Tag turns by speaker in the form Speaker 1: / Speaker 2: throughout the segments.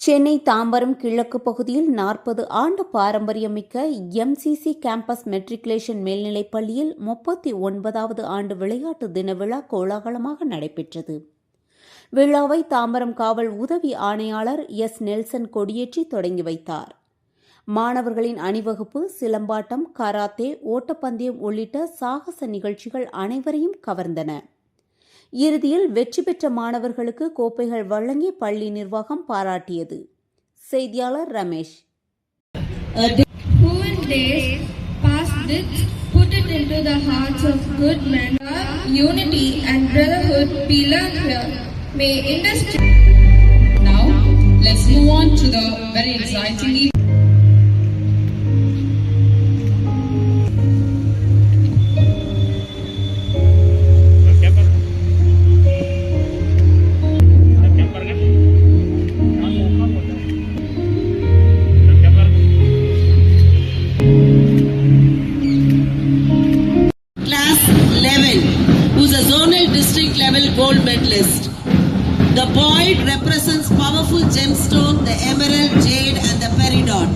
Speaker 1: சென்னை தாம்பரம் கிழக்கு பகுதியில் நாற்பது ஆண்டு பாரம்பரியமிக்க எம்சிசி கேம்பஸ் மெட்ரிகுலேஷன் மேல்நிலைப் பள்ளியில் முப்பத்தி ஒன்பதாவது ஆண்டு விளையாட்டு தின விழா கோலாகலமாக நடைபெற்றது. விழாவை தாம்பரம் காவல் உதவி ஆணையாளர் எஸ் நெல்சன் கொடியேற்றி தொடங்கி வைத்தார். மாணவர்களின் அணிவகுப்பு சிலம்பாட்டம் கராத்தே ஓட்டப்பந்தயம் உள்ளிட்ட சாகச நிகழ்ச்சிகள் அனைவரையும் கவர்ந்தன. இறுதியில் வெற்றி பெற்ற மாணவர்களுக்கு கோப்பைகள் வழங்கி பள்ளி நிர்வாகம் பாராட்டியது செய்தியாளர் Ramesh
Speaker 2: who in days past did put it into the hearts of good men. Unity and brotherhood be learned here. May industry
Speaker 3: Now, let's move on to the very exciting
Speaker 4: gold medalist. The point represents powerful gemstone, the emerald, jade, and the peridot.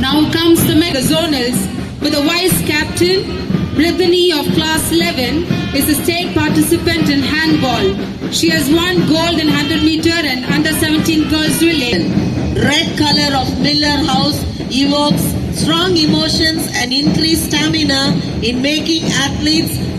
Speaker 3: Now comes the mega zonals with the vice captain. Brithani of class 11 is a state participant in handball. She has won gold in 100 meter and under 17 girls relay.
Speaker 4: Red color of Miller House evokes strong emotions and increased stamina in making athletes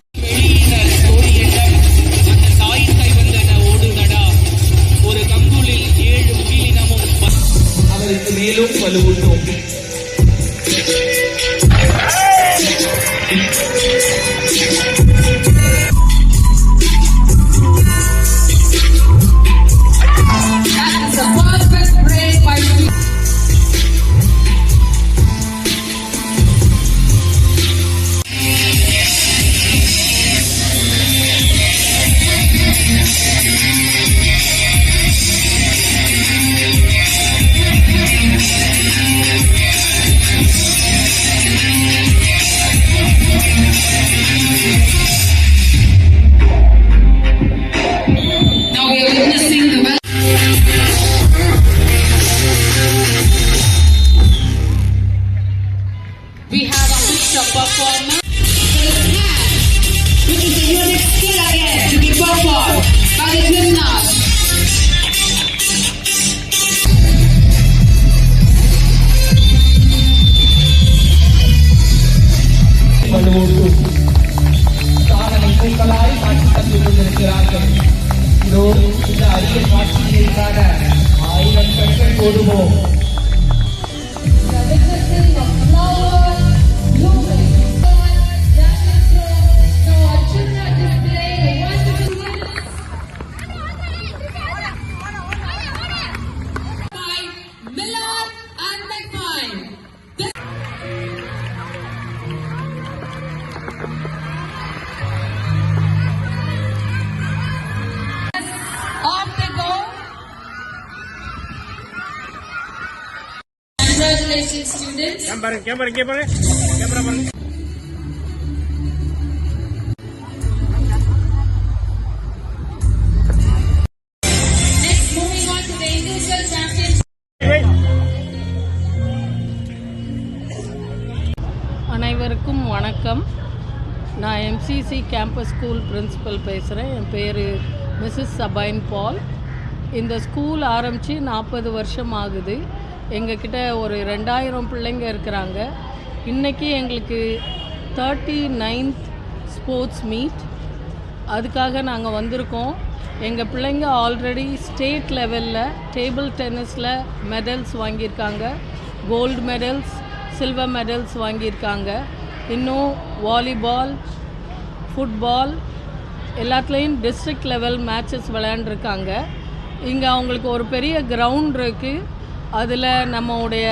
Speaker 5: வலுவூட்டும் சாதனை பூக்களாய் காட்சி தந்து கொண்டிருக்கிறார்கள் இதோ இந்த அரிய காட்சியை காண ஆயிரம் ஓடுவோம்.
Speaker 3: Congratulations, students. Next, moving on to the individual championship.
Speaker 6: அனைவருக்கும் வணக்கம். நான் எம்சிசி கேம்பஸ் ஸ்கூல் பிரின்சிபல் பேசுகிறேன் என் பேர் மிஸ்ஸஸ் சபைன் பால் இந்த ஸ்கூல் ஆரம்பித்து நாற்பது வருஷம் ஆகுது. எங்ககிட்ட ஒரு ரெண்டாயிரம் பிள்ளைங்க இருக்கிறாங்க. இன்றைக்கி எங்களுக்கு தேர்ட்டி நைன்த் ஸ்போர்ட்ஸ் மீட் அதுக்காக நாங்கள் வந்திருக்கோம். எங்கள் பிள்ளைங்க ஆல்ரெடி ஸ்டேட் லெவலில் டேபிள் டென்னிஸில் மெடல்ஸ் வாங்கியிருக்காங்க. கோல்டு மெடல்ஸ் சில்வர் மெடல்ஸ் வாங்கியிருக்காங்க. இன்னும் வாலிபால் ஃபுட்பால் எல்லாத்துலேயும் டிஸ்ட்ரிக்ட் லெவல் மேட்சஸ் விளையாண்டுருக்காங்க. இங்கே அவங்களுக்கு ஒரு பெரிய கிரவுண்ட் இருக்குது அதில் நம்மளுடைய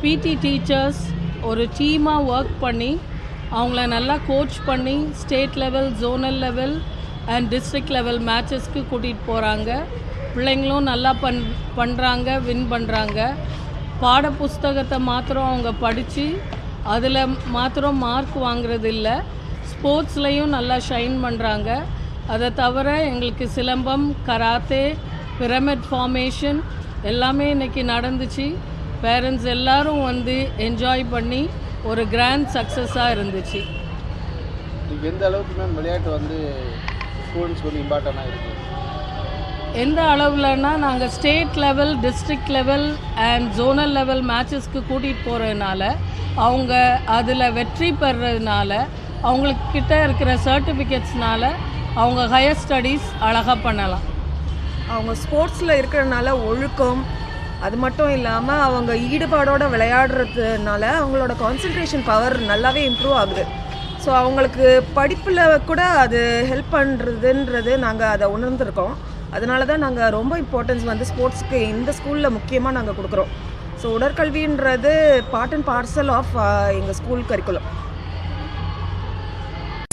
Speaker 6: பிடி டீச்சர்ஸ் ஒரு டீமாக ஒர்க் பண்ணி அவங்கள நல்லா கோச் பண்ணி state level zonal level and district level மேட்சஸ்க்கு கூட்டிகிட்டு போகிறாங்க பிள்ளைங்களும் நல்லா பண் பண்ணுறாங்க வின் பண்ணுறாங்க பாட புஸ்தகத்தை மாத்திரம் அவங்க படித்து அதில் மாத்திரம் மார்க் வாங்குறது இல்லை ஸ்போர்ட்ஸ்லேயும் நல்லா ஷைன் பண்ணுறாங்க அதை தவிர எங்களுக்கு சிலம்பம் கராத்தே பிரமிட் ஃபார்மேஷன் எல்லாமே இன்னைக்கு நடந்துச்சு. பேரண்ட்ஸ் எல்லாரும் வந்து என்ஜாய் பண்ணி ஒரு கிராண்ட் சக்ஸஸாக இருந்துச்சு.
Speaker 7: எந்த அளவுக்கு மேம் விளையாட்டு வந்து ஸ்டூடெண்ட்ஸ்க்கு வந்து இம்பார்ட்டண்ட்டாக இருக்குது
Speaker 6: எந்த அளவுலன்னா நாங்கள் state level district level and zonal level மேட்சஸ்க்கு கூட்டிகிட்டு போகிறதுனால அவங்க அதில் வெற்றி பெறதுனால அவங்களுக்கு கிட்ட இருக்கிற சர்டிஃபிகேட்ஸ்னால அவங்க ஹையர் ஸ்டடீஸ் அழகாக பண்ணலாம்.
Speaker 8: அவங்க ஸ்போர்ட்ஸில் இருக்கிறனால ஒழுக்கம் அது மட்டும் இல்லாமல் அவங்க ஈடுபாடோடு விளையாடுறதுனால அவங்களோட கான்சன்ட்ரேஷன் பவர் நல்லாவே இம்ப்ரூவ் ஆகுது. ஸோ அவங்களுக்கு படிப்பில் கூட அது ஹெல்ப் பண்ணுறதுன்றது நாங்கள் அதை உணர்ந்திருக்கோம். அதனால தான் நாங்கள் ரொம்ப இம்பார்ட்டன்ஸ் வந்து ஸ்போர்ட்ஸ்க்கு இந்த ஸ்கூலில் முக்கியமாக நாங்கள் கொடுக்குறோம். ஸோ உடற்கல்வின்றது பார்ட் அண்ட் பார்சல் ஆஃப் எங்கள் ஸ்கூல் கரிக்குலம்